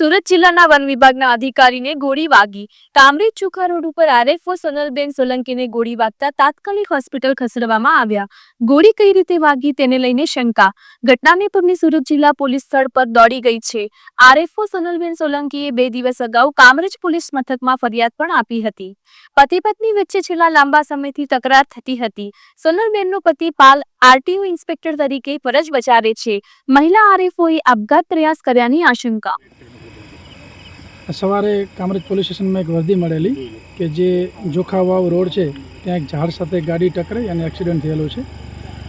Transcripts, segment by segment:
સુરત જિલ્લાના વન વિભાગના અધિકારીને ગોળી વાગી. કામરેજ ચોખા રોડ ઉપર આરએફઓ સોનલબેન સોલંકીને ગોળી વાગતા તાત્કાલિક હોસ્પિટલ ખસેડવામાં આવ્યા. ગોળી કઈ રીતે વાગી તેને લઈને શંકા. ઘટનાને પગલે સુરત જિલ્લા પોલીસ સ્થળ પર દોડી ગઈ છે. આરએફઓ સોનલબેન સોલંકીએ બે દિવસ અગાઉ કામરેજ પોલીસ મથકમાં ફરિયાદ પણ આપી હતી. પતિ પત્ની વચ્ચે છેલ્લા લાંબા સમયથી તકરાર થતી હતી. સોનલબેનનો પતિ પાલ આરટીઓ ઇન્સ્પેક્ટર તરીકે ફરજ બજાવે છે. મહિલા આરએફઓએ આપઘાત પ્રયાસ કર્યાની આશંકા. સવારે કામરેજ પોલીસ સ્ટેશનમાં એક વર્દી મળેલી કે જે જોખા વાવ રોડ છે ત્યાં એક ઝાડ સાથે ગાડી ટકરાઈ અને એક્સિડન્ટ થયેલો છે.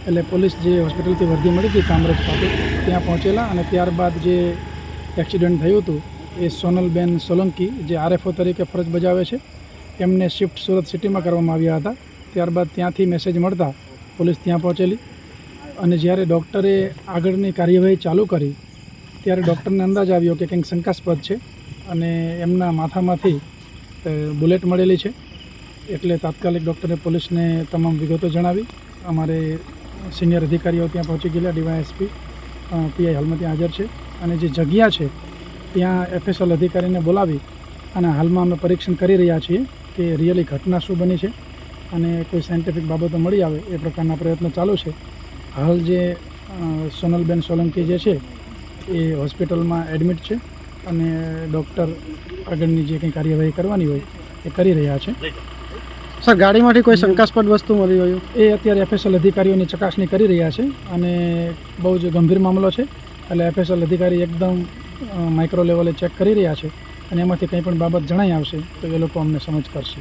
એટલે પોલીસ જે હોસ્પિટલથી વર્દી મળી હતી કામરેજ ખાતે ત્યાં પહોંચેલા અને ત્યારબાદ જે એક્સિડન્ટ થયું હતું એ સોનલબેન સોલંકી જે આરએફઓ તરીકે ફરજ બજાવે છે એમને શિફ્ટ સુરત સિટીમાં કરવામાં આવ્યા હતા. ત્યારબાદ ત્યાંથી મેસેજ મળતા પોલીસ ત્યાં પહોંચેલી અને જ્યારે ડૉક્ટરે આગળની કાર્યવાહી ચાલુ કરી ત્યારે ડૉક્ટરને અંદાજ આવ્યો કે કંઈક શંકાસ્પદ છે. અને એમના માથામાંથી બુલેટ મળેલી છે. એટલે તાત્કાલિક ડૉક્ટરે પોલીસને તમામ વિગતો જણાવી. અમારે સિનિયર અધિકારીઓ ત્યાં પહોંચી ગયેલા, ડીવાયએસપી પીઆઈ હાલમાં ત્યાં હાજર છે. અને જે જગ્યા છે, ત્યાં એફએસએલ અધિકારીને બોલાવી અને હાલમાં અમે પરીક્ષણ કરી રહ્યા છીએ કે રિયલી ઘટના શું બની છે અને કોઈ સાયન્ટિફિક બાબતો મળી આવે એ પ્રકારના પ્રયત્નો ચાલુ છે. હાલ જે સોનલબેન સોલંકી જે છે, એ હોસ્પિટલમાં એડમિટ છે. અને ડૉક્ટર આગળની જે કંઈ કાર્યવાહી કરવાની હોય એ કરી રહ્યા છે. સર ગાડીમાંથી કોઈ શંકાસ્પદ વસ્તુ મળી હોય? એ અત્યારે એફએસએલ અધિકારીઓની ચકાસણી કરી રહ્યા છે અને બહુ જ ગંભીર મામલો છે. એટલે એફએસએલ અધિકારી એકદમ માઇક્રો લેવલે ચેક કરી રહ્યા છે અને એમાંથી કંઈ પણ બાબત જણાઈ આવશે તો એ લોકો અમને સમજ કરશે.